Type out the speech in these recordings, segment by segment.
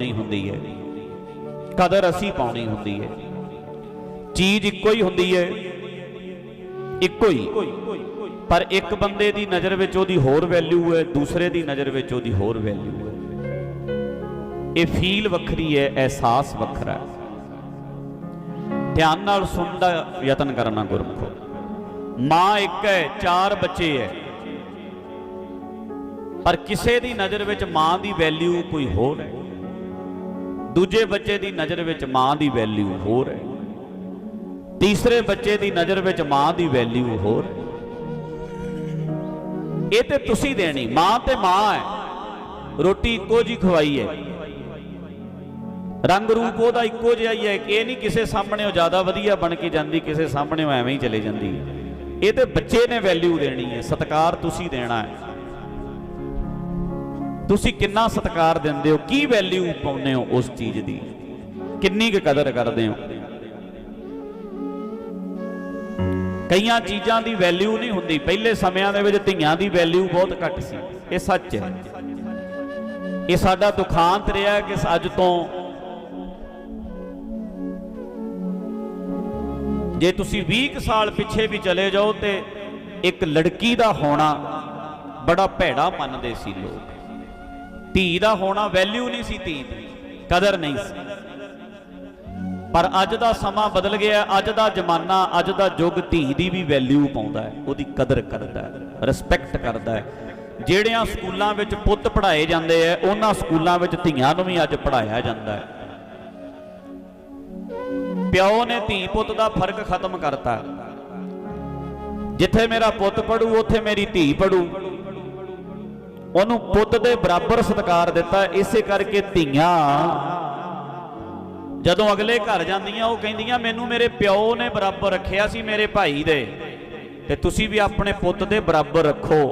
ਨਹੀਂ ਹੁੰਦੀ ਹੈ। ਕਦਰ ਅਸੀਂ ਪਾਉਣੀ ਹੁੰਦੀ ਹੈ। ਚੀਜ਼ ਇੱਕੋ ਹੀ ਹੁੰਦੀ ਹੈ। ਇੱਕੋ ਹੀ। ਪਰ ਇੱਕ ਬੰਦੇ ਦੀ ਨਜ਼ਰ ਵਿੱਚ ਉਹਦੀ ਹੋਰ ਵੈਲਿਊ ਹੈ, ਦੂਸਰੇ ਦੀ ਨਜ਼ਰ ਵਿੱਚ ਉਹਦੀ ਹੋਰ ਵੈਲਿਊ ਹੈ। ਇਹ ਫੀਲ ਵੱਖਰੀ ਹੈ, ਅਹਿਸਾਸ ਵੱਖਰਾ ਹੈ। ਧਿਆਨ ਨਾਲ ਸੁਣਨ ਦਾ ਯਤਨ ਕਰਨਾ ਗੁਰਮਖੋ। ਮਾਂ ਇੱਕ ਹੈ, ਚਾਰ ਬੱਚੇ ਹੈ। ਪਰ ਕਿਸੇ ਦੀ ਨਜ਼ਰ ਵਿੱਚ ਮਾਂ ਦੀ ਵੈਲਿਊ ਕੋਈ ਹੋਰ ਹੈ। ਦੂਜੇ ਬੱਚੇ ਦੀ ਨਜ਼ਰ ਵਿੱਚ ਮਾਂ ਦੀ ਵੈਲਿਊ ਹੋਰ ਹੈ। ਤੀਸਰੇ ਬੱਚੇ ਦੀ ਨਜ਼ਰ ਵਿੱਚ ਮਾਂ ਦੀ ਵੈਲਿਊ ਹੋਰ ਹੈ। ਇਹ ਤੇ ਤੁਸੀਂ ਦੇਣੀ, ਮਾਂ ਤੇ ਮਾਂ ਹੈ। ਰੋਟੀ ਇੱਕੋ ਜੀ ਖਵਾਈ ਹੈ। ਰੰਗ ਰੂਪ ਉਹਦਾ ਇੱਕੋ ਜਿਹਾ ਹੀ ਹੈ ਕਿ ਇਹ ਨਹੀਂ ਕਿਸੇ ਸਾਹਮਣੇ ਉਹ ਜ਼ਿਆਦਾ ਵਧੀਆ ਬਣ ਕੇ ਜਾਂਦੀ, ਕਿਸੇ ਸਾਹਮਣੇ ਉਹ ਐਵੇਂ ਹੀ ਚਲੇ ਜਾਂਦੀ ਹੈ। ਇਹ ਤੇ ਬੱਚੇ ਨੇ ਵੈਲਿਊ ਦੇਣੀ ਹੈ, ਸਤਿਕਾਰ ਤੁਸੀਂ ਦੇਣਾ ਹੈ। ਤੁਸੀਂ ਕਿੰਨਾ ਸਤਿਕਾਰ ਦਿੰਦੇ ਹੋ? ਕੀ ਵੈਲਿਊ ਪਾਉਂਦੇ ਹੋ ਉਸ ਚੀਜ਼ ਦੀ? ਕਿੰਨੀ ਕੁ ਕਦਰ ਕਰਦੇ ਹੋ? ਕਈਆਂ ਚੀਜ਼ਾਂ ਦੀ ਵੈਲਿਊ ਨਹੀਂ ਹੁੰਦੀ। ਪਹਿਲੇ ਸਮਿਆਂ ਦੇ ਵਿੱਚ ਧੀਆਂ ਦੀ ਵੈਲਿਊ ਬਹੁਤ ਘੱਟ ਸੀ। ਇਹ ਸੱਚ ਹੈ। ਇਹ ਸਾਡਾ ਦੁਖਾਂਤ ਰਿਹਾ ਕਿ ਅੱਜ ਤੋਂ ਜੇ ਤੁਸੀਂ 20 ਕੁ ਸਾਲ ਪਿੱਛੇ ਵੀ ਚਲੇ ਜਾਓ ਤੇ ਇੱਕ ਲੜਕੀ ਦਾ ਹੋਣਾ ਬੜਾ ਭੈੜਾ ਮੰਨਦੇ ਸੀ ਲੋਕ। ਧੀ ਦਾ ਹੋਣਾ ਵੈਲਿਊ ਨਹੀਂ ਸੀ ਧੀ ਦੀ, ਕਦਰ ਨਹੀਂ ਸੀ। ਪਰ ਅੱਜ ਦਾ ਸਮਾਂ ਬਦਲ ਗਿਆ, ਅੱਜ ਦਾ ਜ਼ਮਾਨਾ, ਅੱਜ ਦਾ ਯੁੱਗ ਧੀ ਦੀ ਵੀ ਵੈਲਿਊ ਪਾਉਂਦਾ ਹੈ, ਉਹਦੀ ਕਦਰ ਕਰਦਾ ਹੈ ਰਿਸਪੈਕਟ ਕਰਦਾ ਹੈ। ਜਿਹੜਿਆਂ ਸਕੂਲਾਂ ਵਿੱਚ ਪੁੱਤ ਪੜ੍ਹਾਏ ਜਾਂਦੇ ਆ, ਉਹਨਾਂ ਸਕੂਲਾਂ ਵਿੱਚ ਧੀਆਂ ਨੂੰ ਵੀ ਅੱਜ ਪੜ੍ਹਾਇਆ ਜਾਂਦਾ ਹੈ। ਪਿਓ ਨੇ ਧੀ ਪੁੱਤ ਦਾ ਫ਼ਰਕ ਖਤਮ ਕਰਤਾ। ਜਿੱਥੇ ਮੇਰਾ ਪੁੱਤ ਪੜੂ ਉੱਥੇ ਮੇਰੀ ਧੀ ਪੜੂ ਉਹਨੂੰ ਪੁੱਤ ਦੇ ਬਰਾਬਰ ਸਤਿਕਾਰ ਦਿੱਤਾ, ਇਸੇ ਕਰਕੇ ਧੀਆਂ। ਜਦੋਂ ਅਗਲੇ ਘਰ ਜਾਂਦੀਆਂ, ਉਹ ਕਹਿੰਦੀਆਂ, ਮੈਨੂੰ ਮੇਰੇ ਪਿਓ ਨੇ ਬਰਾਬਰ ਰੱਖਿਆ ਸੀ, ਮੇਰੇ ਭਾਈ ਦੇ। ਤੇ ਤੁਸੀਂ ਵੀ ਆਪਣੇ ਪੁੱਤ ਦੇ ਬਰਾਬਰ ਰੱਖੋ।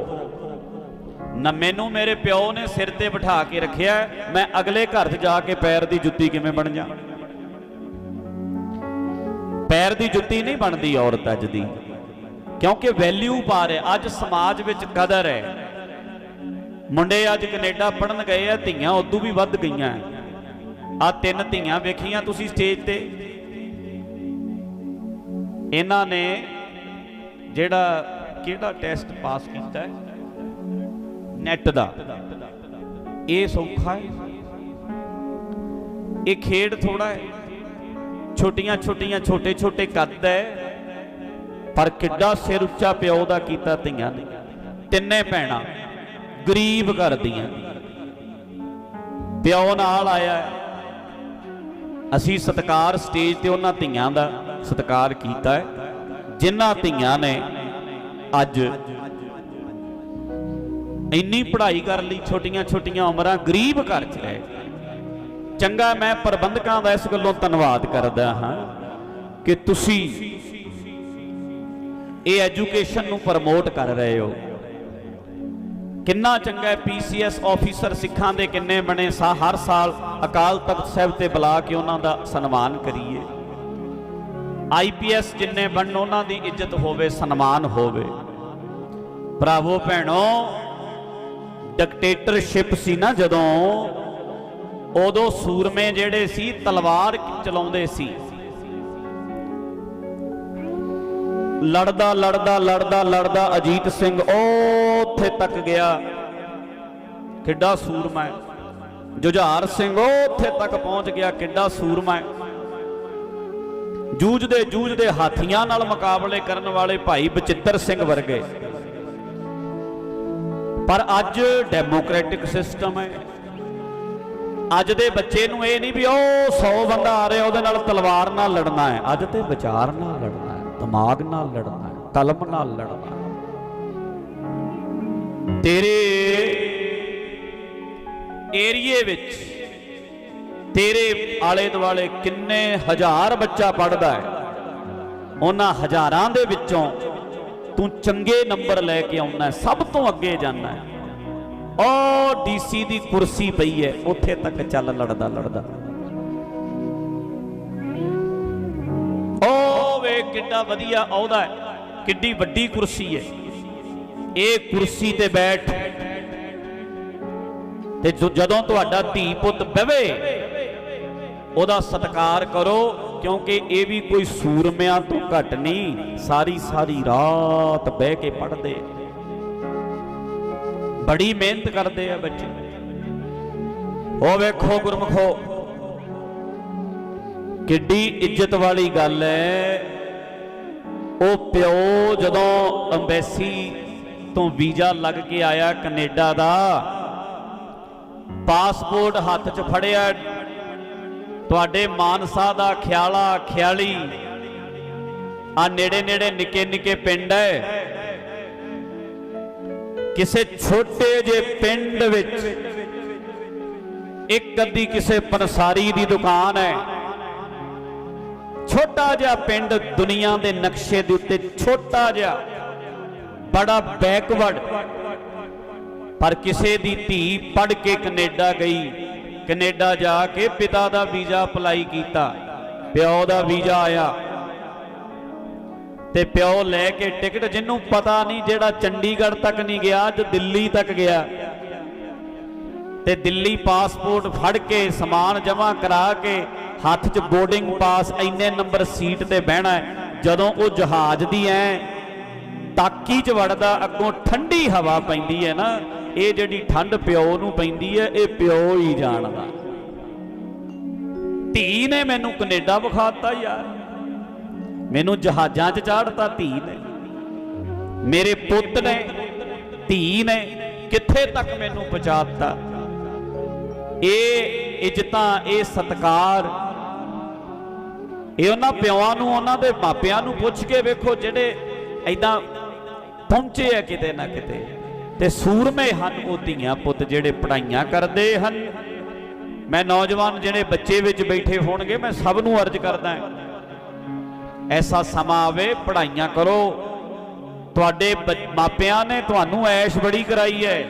ਨਾ ਮੈਨੂੰ ਮੇਰੇ ਪਿਓ ਨੇ ਸਿਰ ਤੇ ਬਿਠਾ ਕੇ ਰੱਖਿਆ, ਮੈਂ ਅਗਲੇ ਘਰ 'ਚ ਜਾ ਕੇ ਪੈਰ ਦੀ ਜੁੱਤੀ ਕਿਵੇਂ ਬਣ ਜਾ? ਪੈਰ ਦੀ ਜੁੱਤੀ ਨਹੀਂ ਬਣਦੀ ਔਰਤ ਅੱਜ ਦੀ, ਕਿਉਂਕਿ ਵੈਲਿਊ ਪਾ ਰਿਹਾ, ਅੱਜ ਸਮਾਜ ਵਿੱਚ ਕਦਰ ਹੈ। ਮੁੰਡੇ ਅੱਜ ਕੈਨੇਡਾ ਪੜਨ ਗਏ ਆ, ਧੀਆਂ ਉਦੋਂ ਵੀ ਵੱਧ ਗਈਆਂ। ਆ ਤਿੰਨ ਧੀਆਂ ਵੇਖੀਆਂ ਤੁਸੀਂ ਸਟੇਜ ਤੇ। ਇਹਨਾਂ ਨੇ ਜਿਹੜਾ, ਕਿਹੜਾ ਟੈਸਟ ਪਾਸ ਕੀਤਾ ਹੈ? ਨੈਟ ਦਾ। ਇਹ ਸੌਖਾ ਹੈ। ਇਹ ਖੇਡ ਥੋੜਾ ਹੈ। ਛੋਟੀਆਂ ਛੋਟੀਆਂ, ਛੋਟੇ ਛੋਟੇ ਕੱਦ ਹੈ। ਪਰ ਕਿੱਡਾ ਸਿਰ ਉੱਚਾ ਪਿਓ ਦਾ ਕੀਤਾ ਧੀਆਂ ਨੇ। ਤਿੰਨੇ ਭੈਣਾਂ। ਗਰੀਬ ਘਰ ਦੀਆਂ ਪਿਓ ਨਾਲ ਆਇਆ ਅਸੀਂ ਸਤਕਾਰ ਸਟੇਜ ਤੇ ਉਹਨਾਂ ਧੀਆਂ ਦਾ ਸਤਕਾਰ ਕੀਤਾ ਹੈ। ਜਿਨ੍ਹਾਂ ਧੀਆਂ ਨੇ ਅੱਜ ਇੰਨੀ ਪੜ੍ਹਾਈ ਕਰ ਲਈ ਛੋਟੀਆਂ ਛੋਟੀਆਂ ਉਮਰਾਂ ਗਰੀਬ ਘਰ 'ਚ ਰਹੇ ਚੰਗਾ ਮੈਂ ਪ੍ਰਬੰਧਕਾਂ ਦਾ ਇਸ ਗੱਲੋਂ ਧੰਨਵਾਦ ਕਰਦਾ ਹਾਂ ਕਿ ਤੁਸੀਂ ਇਹ ਐਜੂਕੇਸ਼ਨ ਨੂੰ ਪ੍ਰਮੋਟ ਕਰ ਰਹੇ ਹੋ। ਕਿੰਨਾ ਚੰਗਾ ਹੈ ਪੀਸੀਐਸ ਆਫੀਸਰ ਸਿੱਖਾਂ ਦੇ ਕਿੰਨੇ ਬਣੇ ਸਾ ਹਰ ਸਾਲ ਅਕਾਲ ਤਖਤ ਸਾਹਿਬ ਤੇ ਬੁਲਾ ਕੇ ਉਹਨਾਂ ਦਾ ਸਨਮਾਨ ਕਰੀਏ। ਆਈਪੀਐਸ ਜਿੰਨੇ ਬਣਨ ਉਹਨਾਂ ਦੀ ਇੱਜ਼ਤ ਹੋਵੇ, ਸਨਮਾਨ ਹੋਵੇ। ਭਰਾਵੋ, ਭੈਣੋ ਡਿਕਟੇਟਰਸ਼ਿਪ ਸੀ ਨਾ ਜਦੋਂ, ਉਦੋਂ ਸੂਰਮੇ ਜਿਹੜੇ ਸੀ, ਤਲਵਾਰ ਚਲਾਉਂਦੇ ਸੀ। ਲੜਦਾ ਲੜਦਾ ਲੜਦਾ ਲੜਦਾ ਅਜੀਤ ਸਿੰਘ ਉੱਥੇ ਤੱਕ ਗਿਆ। ਕਿੱਡਾ ਸੂਰਮਾ ਹੈ। ਜੁਝਾਰ ਸਿੰਘ ਉੱਥੇ ਤੱਕ ਪਹੁੰਚ ਗਿਆ। ਕਿੱਡਾ ਸੂਰਮਾ ਹੈ। ਜੂਝਦੇ ਜੂਝਦੇ ਹਾਥੀਆਂ ਨਾਲ ਮੁਕਾਬਲੇ ਕਰਨ ਵਾਲੇ ਭਾਈ ਬਚਿੱਤਰ ਸਿੰਘ ਵਰਗੇ। ਪਰ ਅੱਜ ਡੈਮੋਕ੍ਰੈਟਿਕ ਸਿਸਟਮ ਹੈ। ਅੱਜ ਦੇ ਬੱਚੇ ਨੂੰ ਇਹ ਨਹੀਂ ਵੀ ਉਹ 100 ਬੰਦਾ ਆ ਰਿਹਾ, ਉਹਦੇ ਨਾਲ ਤਲਵਾਰ ਨਾਲ ਲੜਨਾ ਹੈ। ਅੱਜ ਤੇ ਵਿਚਾਰ ਨਾਲ ਲੜਨਾ ਦਿਮਾਗ ਨਾਲ ਲੜਨਾ ਹੈ, ਕਲਮ ਨਾਲ ਲੜਨਾ ਹੈ। ਤੇਰੇ ਏਰੀਏ ਵਿੱਚ, ਤੇਰੇ ਆਲੇ ਦੁਆਲੇ ਕਿੰਨੇ ਹਜ਼ਾਰ ਬੱਚਾ ਪੜਦਾ ਹੈ, ਉਹਨਾਂ ਹਜ਼ਾਰਾਂ ਦੇ ਵਿੱਚੋਂ ਤੂੰ ਚੰਗੇ ਨੰਬਰ ਲੈ ਕੇ ਆਉਣਾ ਸਭ ਤੋਂ ਅੱਗੇ ਜਾਣਾ ਹੈ। ਉਹ ਡੀਸੀ ਦੀ ਕੁਰਸੀ ਪਈ ਹੈ, ਉੱਥੇ ਤੱਕ ਚੱਲ ਲੜਦਾ ਲੜਦਾ ਕਿੱਡਾ ਵਧੀਆ ਅਹੁਦਾ ਹੈ, ਕਿੱਡੀ ਵੱਡੀ ਕੁਰਸੀ ਹੈ। ਇਹ ਕੁਰਸੀ ਤੇ ਬੈਠ ਤੇ ਜਦੋਂ ਤੁਹਾਡਾ ਧੀ ਪੁੱਤ ਬਵੇ, ਉਹਦਾ ਸਤਿਕਾਰ ਕਰੋ, ਕਿਉਂਕਿ ਇਹ ਵੀ ਕੋਈ ਸੂਰਮਿਆਂ ਤੋਂ ਘੱਟ ਨਹੀਂ, ਸਾਰੀ ਸਾਰੀ ਰਾਤ ਬਹਿ ਕੇ ਪੜ੍ਹਦੇ ਬੜੀ ਮਿਹਨਤ ਕਰਦੇ ਆ ਬੱਚੇ। ਉਹ ਵੇਖੋ ਗੁਰਮਖੋ, ਕਿੱਡੀ ਇੱਜ਼ਤ ਵਾਲੀ ਗੱਲ ਹੈ। ਉਹ ਪਿਓ ਜਦੋਂ ਅੰਬੈਸੀ ਤੋਂ ਵੀਜ਼ਾ ਲੱਗ ਕੇ ਆਇਆ ਕੈਨੇਡਾ ਦਾ, ਪਾਸਪੋਰਟ ਹੱਥ 'ਚ ਫੜਿਆ, ਤੁਹਾਡੇ ਮਾਨਸਾ ਦਾ ਖਿਆਲਾ ਖਿਆਲੀ, ਆ ਨੇੜੇ ਨੇੜੇ ਨਿੱਕੇ ਨਿੱਕੇ ਪਿੰਡ ਹੈ ਕਿਸੇ ਛੋਟੇ ਜੇ ਪਿੰਡ ਵਿੱਚ ਇੱਕ ਅੱਧੀ ਕਿਸੇ ਪਨਸਾਰੀ ਦੀ ਦੁਕਾਨ ਹੈ ਛੋਟਾ ਜਿਹਾ ਪਿੰਡ ਦੁਨੀਆ ਦੇ ਨਕਸ਼ੇ ਦੇ ਉੱਤੇ ਛੋਟਾ ਜਿਹਾ ਬੜਾ ਬੈਕਵਰਡ। ਪਰ ਕਿਸੇ ਦੀ ਧੀ ਪੜ ਕੇ ਕੈਨੇਡਾ ਗਈ। ਕੈਨੇਡਾ ਜਾ ਕੇ ਪਿਤਾ ਦਾ ਵੀਜ਼ਾ ਅਪਲਾਈ ਕੀਤਾ। ਪਿਓ ਦਾ ਵੀਜ਼ਾ ਆਇਆ। ਤੇ ਪਿਓ ਲੈ ਕੇ ਟਿਕਟ ਜਿਹਨੂੰ ਪਤਾ ਨਹੀਂ ਜਿਹੜਾ ਚੰਡੀਗੜ੍ਹ ਤੱਕ ਨਹੀਂ ਗਿਆ, ਅੱਜ ਦਿੱਲੀ ਤੱਕ ਗਿਆ। ਤੇ ਦਿੱਲੀ ਪਾਸਪੋਰਟ ਫੜ ਕੇ ਸਮਾਨ ਜਮ੍ਹਾਂ ਕਰਾ ਕੇ ਹੱਥ 'ਚ ਬੋਰਡਿੰਗ ਪਾਸ ਇੰਨੇ ਨੰਬਰ ਸੀਟ ਤੇ ਬਹਿਣਾ ਹੈ। ਜਦੋਂ ਉਹ ਜਹਾਜ਼ ਦੀ ਐ ਤਾਕੀ 'ਚ ਵੜਦਾ, ਅੱਗੋਂ ਠੰਡੀ ਹਵਾ ਪੈਂਦੀ ਹੈ ਨਾ, ਇਹ ਜਿਹੜੀ ਠੰਡ ਪਿਓ ਨੂੰ ਪੈਂਦੀ ਹੈ, ਇਹ ਪਿਓ ਹੀ ਜਾਣਦਾ। ਧੀ ਨੇ ਮੈਨੂੰ ਕੈਨੇਡਾ ਵਿਖਾਤਾ ਯਾਰ। ਮੈਨੂੰ ਜਹਾਜ਼ਾਂ 'ਚ ਚਾੜਤਾ ਧੀ ਨੇ। ਮੇਰੇ ਪੁੱਤ ਨੇ, ਧੀ ਨੇ ਕਿੱਥੇ ਤੱਕ ਮੈਨੂੰ ਪਹੁੰਚਾਤਾ? ਇਹ ਇੱਜ਼ਤਾਂ, ਇਹ ਸਤਕਾਰ ਇਹ ਉਹਨਾਂ ਪਿਓਾਂ ਨੂੰ, ਉਹਨਾਂ ਦੇ ਮਾਪਿਆਂ ਨੂੰ ਪੁੱਛ ਕੇ ਵੇਖੋ ਜਿਹੜੇ ਐਦਾਂ ਪਹੁੰਚੇ ਆ ਕਿਤੇ ਨਾ ਕਿਤੇ। ਤੇ ਸੂਰਮੇ ਹਨ ਉਹ ਧੀਆਂ ਪੁੱਤ ਜਿਹੜੇ ਪੜਾਈਆਂ ਕਰਦੇ ਹਨ। ਮੈਂ ਨੌਜਵਾਨ ਜਿਹੜੇ ਬੱਚੇ ਵਿੱਚ ਬੈਠੇ ਹੋਣਗੇ, ਮੈਂ ਸਭ ਨੂੰ ਅਰਜ਼ ਕਰਦਾ ਹਾਂ, ਐਸਾ ਸਮਾਂ ਆਵੇ ਪੜਾਈਆਂ ਕਰੋ। ਤੁਹਾਡੇ ਬ- ਮਾਪਿਆਂ ਨੇ ਤੁਹਾਨੂੰ ਐਸ਼ ਬੜੀ ਕਰਾਈ ਹੈ।